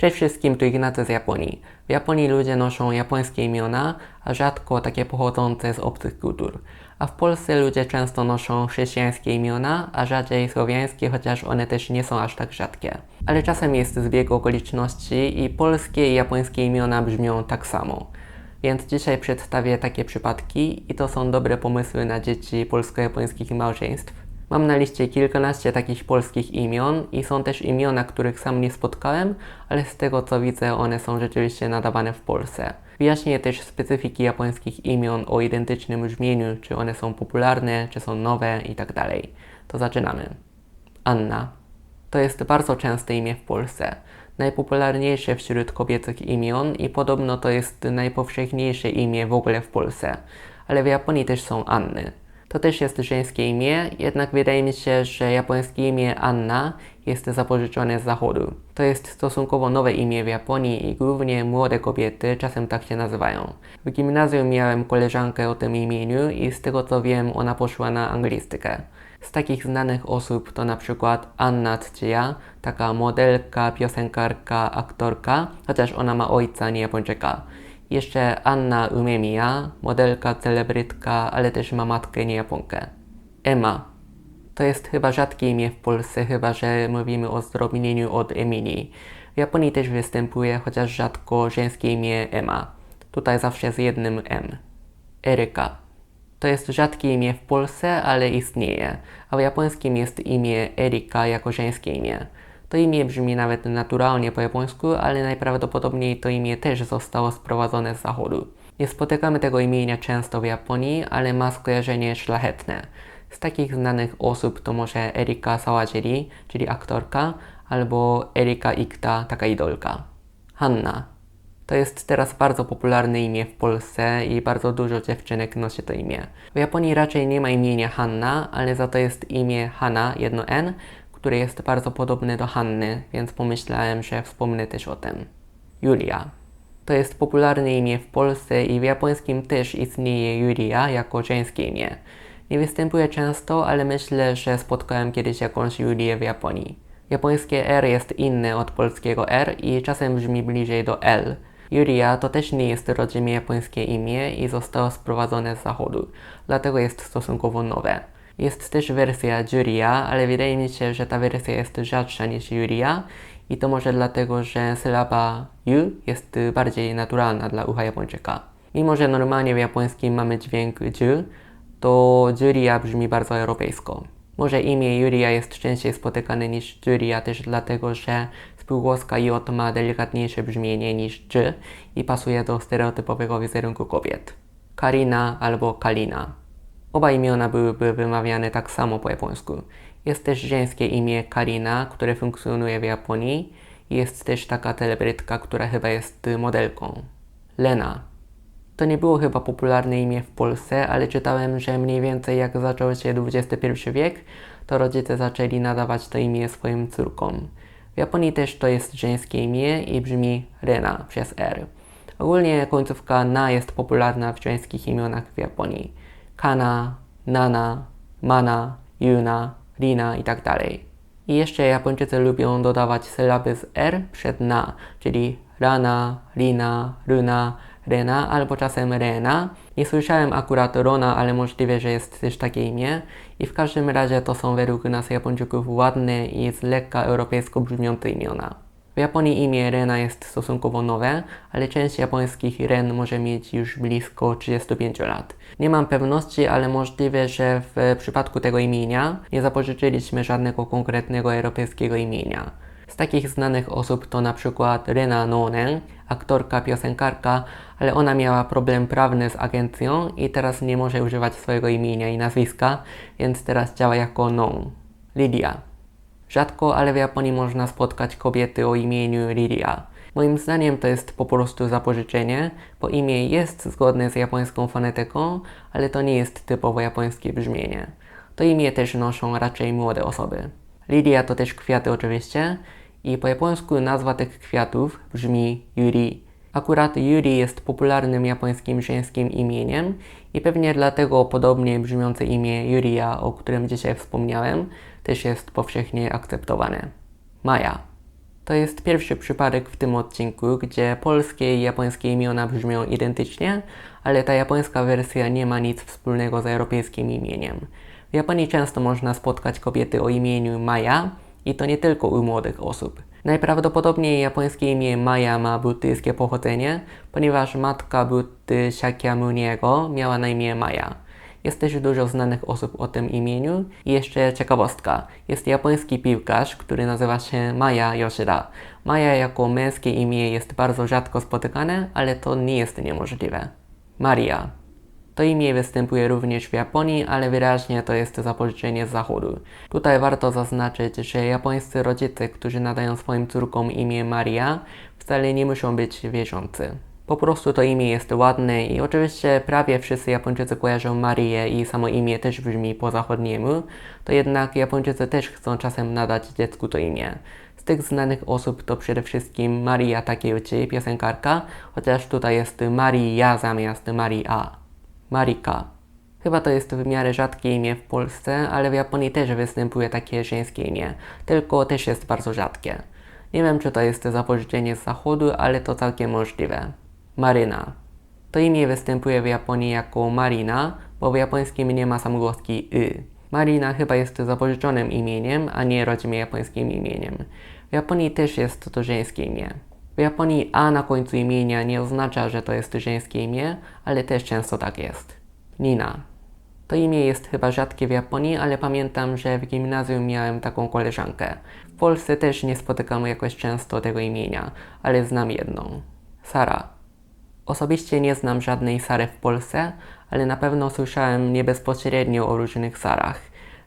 Cześć wszystkim, tu Ignacy z Japonii. W Japonii ludzie noszą japońskie imiona, a rzadko takie pochodzące z obcych kultur. A w Polsce ludzie często noszą chrześcijańskie imiona, a rzadziej słowiańskie, chociaż one też nie są aż tak rzadkie. Ale czasem jest zbieg okoliczności i polskie i japońskie imiona brzmią tak samo. Więc dzisiaj przedstawię takie przypadki i to są dobre pomysły na dzieci polsko-japońskich małżeństw. Mam na liście kilkanaście takich polskich imion i są też imiona, których sam nie spotkałem, ale z tego co widzę, one są rzeczywiście nadawane w Polsce. Wyjaśnię też specyfiki japońskich imion o identycznym brzmieniu, czy one są popularne, czy są nowe itd. Tak to zaczynamy. Anna. To jest bardzo częste imię w Polsce. Najpopularniejsze wśród kobiecych imion i podobno to jest najpowszechniejsze imię w ogóle w Polsce. Ale w Japonii też są Anny. To też jest żeńskie imię, jednak wydaje mi się, że japońskie imię Anna jest zapożyczone z zachodu. To jest stosunkowo nowe imię w Japonii i głównie młode kobiety czasem tak się nazywają. W gimnazjum miałem koleżankę o tym imieniu i z tego co wiem ona poszła na anglistykę. Z takich znanych osób to na przykład Anna Tsuchiya, taka modelka, piosenkarka, aktorka, chociaż ona ma ojca nie Japończyka. Jeszcze Anna Umemiya, modelka, celebrytka, ale też ma matkę nie Japonkę. Emma. To jest chyba rzadkie imię w Polsce, chyba że mówimy o zdrobnieniu od Emilii. W Japonii też występuje, chociaż rzadko, żeńskie imię Emma. Tutaj zawsze z jednym M. Eryka. To jest rzadkie imię w Polsce, ale istnieje, a w japońskim jest imię Erika jako żeńskie imię. To imię brzmi nawet naturalnie po japońsku, ale najprawdopodobniej to imię też zostało sprowadzone z zachodu. Nie spotykamy tego imienia często w Japonii, ale ma skojarzenie szlachetne. Z takich znanych osób to może Erika Sawajiri, czyli aktorka, albo Erika Ikta, taka idolka. Hanna. To jest teraz bardzo popularne imię w Polsce i bardzo dużo dziewczynek nosi to imię. W Japonii raczej nie ma imienia Hanna, ale za to jest imię Hana, jedno N, który jest bardzo podobny do Hanny, więc pomyślałem, że wspomnę też o tym. Julia. To jest popularne imię w Polsce i w japońskim też istnieje Julia jako żeńskie imię. Nie występuje często, ale myślę, że spotkałem kiedyś jakąś Julię w Japonii. Japońskie R jest inne od polskiego R i czasem brzmi bliżej do L. Julia to też nie jest rodzime japońskie imię i zostało sprowadzone z zachodu, dlatego jest stosunkowo nowe. Jest też wersja Juria, ale wydaje mi się, że ta wersja jest rzadsza niż Juria i to może dlatego, że sylaba Yu jest bardziej naturalna dla ucha Japończyka. Mimo, że normalnie w japońskim mamy dźwięk Ju, to Juria brzmi bardzo europejsko. Może imię Julia jest częściej spotykane niż Julia też dlatego, że spółgłoska J ma delikatniejsze brzmienie niż J i pasuje do stereotypowego wizerunku kobiet. Karina albo Kalina. Oba imiona byłyby wymawiane tak samo po japońsku. Jest też żeńskie imię Karina, które funkcjonuje w Japonii. Jest też taka celebrytka, która chyba jest modelką. Lena. To nie było chyba popularne imię w Polsce, ale czytałem, że mniej więcej jak zaczął się XXI wiek, to rodzice zaczęli nadawać to imię swoim córkom. W Japonii też to jest żeńskie imię i brzmi Rena przez R. Ogólnie końcówka na jest popularna w żeńskich imionach w Japonii kana, nana, mana, yuna, rina i tak dalej. I jeszcze Japończycy lubią dodawać sylaby z r przed na, czyli rana, rina, runa, rena albo czasem rena. Nie słyszałem akurat rona, ale możliwe, że jest też takie imię. I w każdym razie to są według nas Japończyków ładne i z lekka europejsko brzmiące imiona. W Japonii imię Rena jest stosunkowo nowe, ale część japońskich Ren może mieć już blisko 35 lat. Nie mam pewności, ale możliwe, że w przypadku tego imienia nie zapożyczyliśmy żadnego konkretnego europejskiego imienia. Z takich znanych osób to na przykład Rena Nonen, aktorka, piosenkarka, ale ona miała problem prawny z agencją i teraz nie może używać swojego imienia i nazwiska, więc teraz działa jako Non. Lydia. Rzadko, ale w Japonii można spotkać kobiety o imieniu Lilia. Moim zdaniem to jest po prostu zapożyczenie, bo imię jest zgodne z japońską fonetyką, ale to nie jest typowo japońskie brzmienie. To imię też noszą raczej młode osoby. Lilia to też kwiaty oczywiście i po japońsku nazwa tych kwiatów brzmi Yuri. Akurat Yuri jest popularnym japońskim żeńskim imieniem i pewnie dlatego podobnie brzmiące imię Yuria, o którym dzisiaj wspomniałem, też jest powszechnie akceptowane. Maja. To jest pierwszy przypadek w tym odcinku, gdzie polskie i japońskie imiona brzmią identycznie, ale ta japońska wersja nie ma nic wspólnego z europejskim imieniem. W Japonii często można spotkać kobiety o imieniu Maja i to nie tylko u młodych osób. Najprawdopodobniej japońskie imię Maja ma buddyjskie pochodzenie, ponieważ matka Buddy Shakyamuniego miała na imię Maja. Jest też dużo znanych osób o tym imieniu. I jeszcze ciekawostka. Jest japoński piłkarz, który nazywa się Maya Yoshida. Maya jako męskie imię jest bardzo rzadko spotykane, ale to nie jest niemożliwe. Maria. To imię występuje również w Japonii, ale wyraźnie to jest zapożyczenie z zachodu. Tutaj warto zaznaczyć, że japońscy rodzice, którzy nadają swoim córkom imię Maria, wcale nie muszą być wierzący. Po prostu to imię jest ładne i oczywiście prawie wszyscy Japończycy kojarzą Marię i samo imię też brzmi po zachodniemu, to jednak Japończycy też chcą czasem nadać dziecku to imię. Z tych znanych osób to przede wszystkim Maria Takeuchi, piosenkarka, chociaż tutaj jest Maria zamiast Maria. Marika. Chyba to jest w miarę rzadkie imię w Polsce, ale w Japonii też występuje takie żeńskie imię, tylko też jest bardzo rzadkie. Nie wiem, czy to jest zapożyczenie z zachodu, ale to całkiem możliwe. Maryna. To imię występuje w Japonii jako Marina, bo w japońskim nie ma samogłoski y. Marina chyba jest zapożyczonym imieniem, a nie rodzimie japońskim imieniem. W Japonii też jest to żeńskie imię. W Japonii A na końcu imienia nie oznacza, że to jest żeńskie imię, ale też często tak jest. Nina. To imię jest chyba rzadkie w Japonii, ale pamiętam, że w gimnazjum miałem taką koleżankę. W Polsce też nie spotykamy jakoś często tego imienia, ale znam jedną. Sara. Osobiście nie znam żadnej Sary w Polsce, ale na pewno słyszałem nie bezpośrednio o różnych Sarach.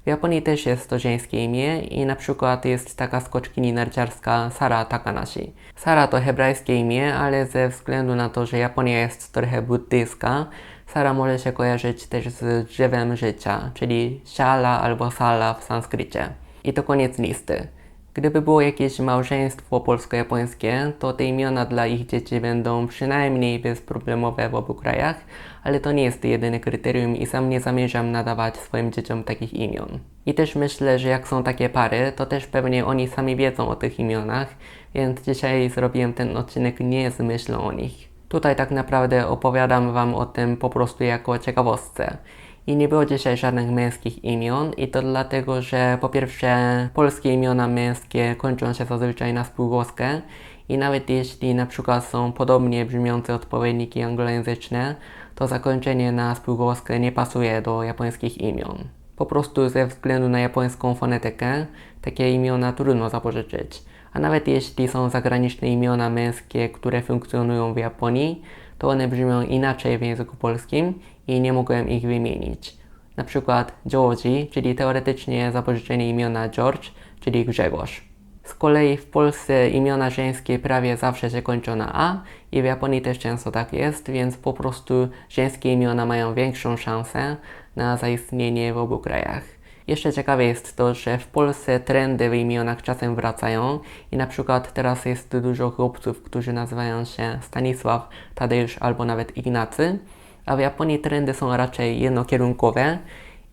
W Japonii też jest to żeńskie imię i na przykład jest taka skoczkini narciarska Sara Takanashi. Sara to hebrajskie imię, ale ze względu na to, że Japonia jest trochę buddyjska, Sara może się kojarzyć też z drzewem życia, czyli Shala albo Sala w sanskrycie. I to koniec listy. Gdyby było jakieś małżeństwo polsko-japońskie, to te imiona dla ich dzieci będą przynajmniej bezproblemowe w obu krajach, ale to nie jest jedyne kryterium i sam nie zamierzam nadawać swoim dzieciom takich imion. I też myślę, że jak są takie pary, to też pewnie oni sami wiedzą o tych imionach, więc dzisiaj zrobiłem ten odcinek nie z myślą o nich. Tutaj tak naprawdę opowiadam Wam o tym po prostu jako ciekawostce. I nie było dzisiaj żadnych męskich imion i to dlatego, że po pierwsze polskie imiona męskie kończą się zazwyczaj na spółgłoskę i nawet jeśli na przykład są podobnie brzmiące odpowiedniki anglojęzyczne, to zakończenie na spółgłoskę nie pasuje do japońskich imion. Po prostu ze względu na japońską fonetykę takie imiona trudno zapożyczyć. A nawet jeśli są zagraniczne imiona męskie, które funkcjonują w Japonii, to one brzmią inaczej w języku polskim i nie mogłem ich wymienić. Na przykład Georgi, czyli teoretycznie zapożyczenie imiona George, czyli Grzegorz. Z kolei w Polsce imiona żeńskie prawie zawsze się kończą na A i w Japonii też często tak jest, więc po prostu żeńskie imiona mają większą szansę na zaistnienie w obu krajach. Jeszcze ciekawe jest to, że w Polsce trendy w imionach czasem wracają i na przykład teraz jest dużo chłopców, którzy nazywają się Stanisław, Tadeusz albo nawet Ignacy, a w Japonii trendy są raczej jednokierunkowe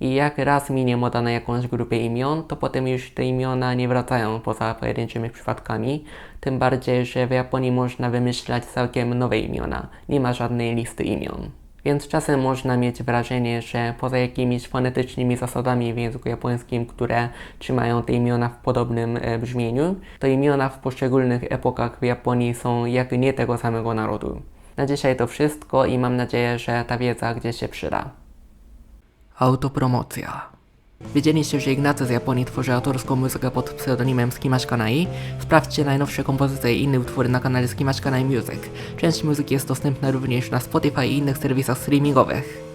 i jak raz minie moda na jakąś grupę imion, to potem już te imiona nie wracają poza pojedynczymi przypadkami. Tym bardziej, że w Japonii można wymyślać całkiem nowe imiona. Nie ma żadnej listy imion. Więc czasem można mieć wrażenie, że poza jakimiś fonetycznymi zasadami w języku japońskim, które trzymają te imiona w podobnym e, brzmieniu, to imiona w poszczególnych epokach w Japonii są jak nie tego samego narodu. Na dzisiaj to wszystko i mam nadzieję, że ta wiedza gdzieś się przyda. Autopromocja. Wiedzieliście, że Ignacy z Japonii tworzy autorską muzykę pod pseudonimem Skimash Kanai? Sprawdźcie najnowsze kompozycje i inne utwory na kanale Skimash Kanai Music. Część muzyki jest dostępna również na Spotify i innych serwisach streamingowych.